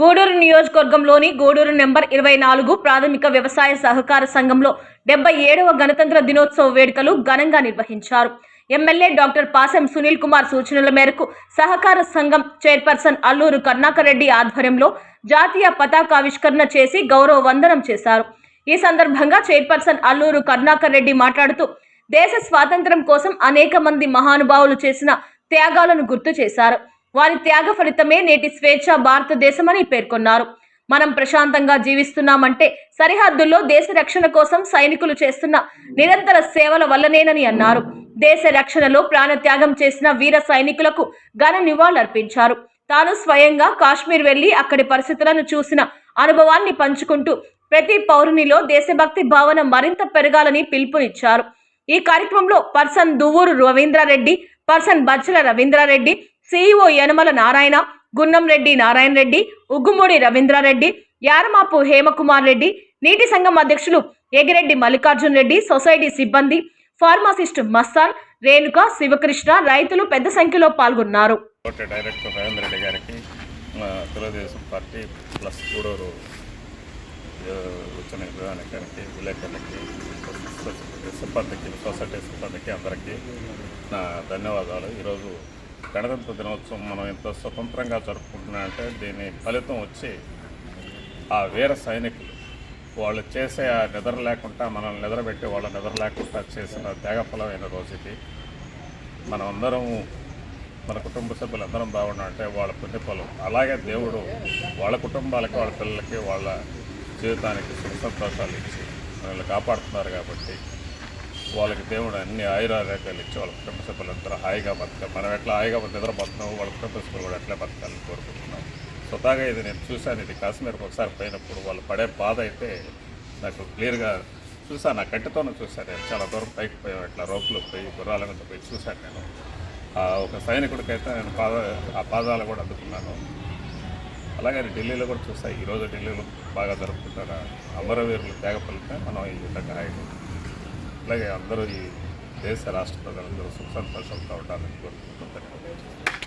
గూడూరు నియోజకవర్గంలోని గూడూరు నెంబర్ ఇరవై నాలుగు ప్రాథమిక వ్యవసాయ సహకార సంఘంలో డెబ్బై ఏడవ గణతంత్ర దినోత్సవ వేడుకలు ఘనంగా నిర్వహించారు. ఎమ్మెల్యే డాక్టర్ పాసెం సునీల్ కుమార్ సూచనల మేరకు సహకార సంఘం చైర్పర్సన్ అల్లూరు కర్ణాకర్ రెడ్డి ఆధ్వర్యంలో జాతీయ పతాకావిష్కరణ చేసి గౌరవ వందనం చేశారు. ఈ సందర్భంగా చైర్పర్సన్ అల్లూరు కర్ణాకర్ రెడ్డి మాట్లాడుతూ దేశ స్వాతంత్ర్యం కోసం అనేక మంది మహానుభావులు చేసిన త్యాగాలను గుర్తు చేశారు. వారి త్యాగ ఫలితమే నేటి స్వేచ్ఛ భారతదేశమని పేర్కొన్నారు. మనం ప్రశాంతంగా జీవిస్తున్నామంటే సరిహద్దుల్లో దేశ రక్షణ కోసం సైనికులు చేస్తున్న నిరంతర సేవల వల్లనేనని అన్నారు. దేశ రక్షణలో ప్రాణత్యాగం చేసిన వీర సైనికులకు ఘన నివాళులర్పించారు. తాను స్వయంగా కాశ్మీర్ వెళ్ళి అక్కడి పరిస్థితులను చూసిన అనుభవాన్ని పంచుకుంటూ ప్రతి పౌరునిలో దేశభక్తి భావన మరింత పెరగాలని పిలుపునిచ్చారు. ఈ కార్యక్రమంలో person Duvvuru Ravindrareddy person Bajjala Ravindrareddy CEO Yanamala Narayana Gunnam Reddy Narayana Reddy Uggumudi Ravindrareddy Yaramapu Hemakumar Reddy నీటి సంఘం అధ్యక్షులు ఎగిరెడ్డి మల్లికార్జున్ రెడ్డి సొసైటీ సిబ్బంది ఫార్మాసిస్ట్ మస్తాన్ రేణుక శివకృష్ణ రైతులు పెద్ద సంఖ్యలో పాల్గొన్నారు. డైరెక్టర్ రవీంద్ర రెడ్డి గారికి తెలుగుదేశం పార్టీ ప్లస్ గూడూరు వచ్చిన విధానికానికి విలేకరులకి సిబ్బందికి సొసైటీ సిబ్బందికి అందరికీ నా ధన్యవాదాలు. ఈరోజు గణతంత్ర దినోత్సవం మనం ఎంత స్వతంత్రంగా జరుపుకుంటున్నామంటే దీని ఫలితం వచ్చి ఆ వీర సైనికులు వాళ్ళు చేసే ఆ నిద్ర లేకుండా మనల్ని నిద్రపెట్టి వాళ్ళ నిద్ర లేకుండా చేసిన త్యాగఫలమైన రోజు ఇది. మనం అందరం మన కుటుంబ సభ్యులందరం బాగున్నామంటే వాళ్ళ పుణ్యఫలం. అలాగే దేవుడు వాళ్ళ కుటుంబాలకి వాళ్ళ పిల్లలకి వాళ్ళ జీవితానికి సుఖ సంతోషాలు ఇచ్చి మనల్ని కాపాడుతున్నారు కాబట్టి వాళ్ళకి దేవుడు అన్ని ఆయురారోగ్యాలు ఇచ్చి వాళ్ళ కుటుంబ సభ్యులందరూ హాయిగా బతక మనం ఎట్లా హాయిగా నిద్రపోతున్నాము వాళ్ళ కుటుంబ సభ్యులు కూడా ఎట్లా బతకాలని కోరుకుంటున్నాం. స్వతహాగా ఇది నేను చూశాను ఇది కాశ్మీర్కి ఒకసారి పోయినప్పుడు వాళ్ళు పడే బాధ అయితే నాకు క్లియర్గా చూసాను నా కంటితోనే చూశాను. నేను చాలా దూరం పైకి పోయాం ఇట్లా రోపులు పోయి గుర్రాల మీద పోయి చూశాను నేను. ఒక సైనికుడికైతే నేను పాద ఆ పాదాలు కూడా అందుకున్నాను. అలాగే ఢిల్లీలో కూడా చూస్తాయి ఈరోజు ఢిల్లీలో బాగా జరుపుకుంటారా అమరవీరులు త్యాగ ఫలితం మనం ఈ విధంగా హాయిగా అలాగే అందరూ ఈ దేశ రాష్ట్ర ప్రజలందరూ సుఖ సంతోషంతో ఉండాలని కోరుకుంటున్నాను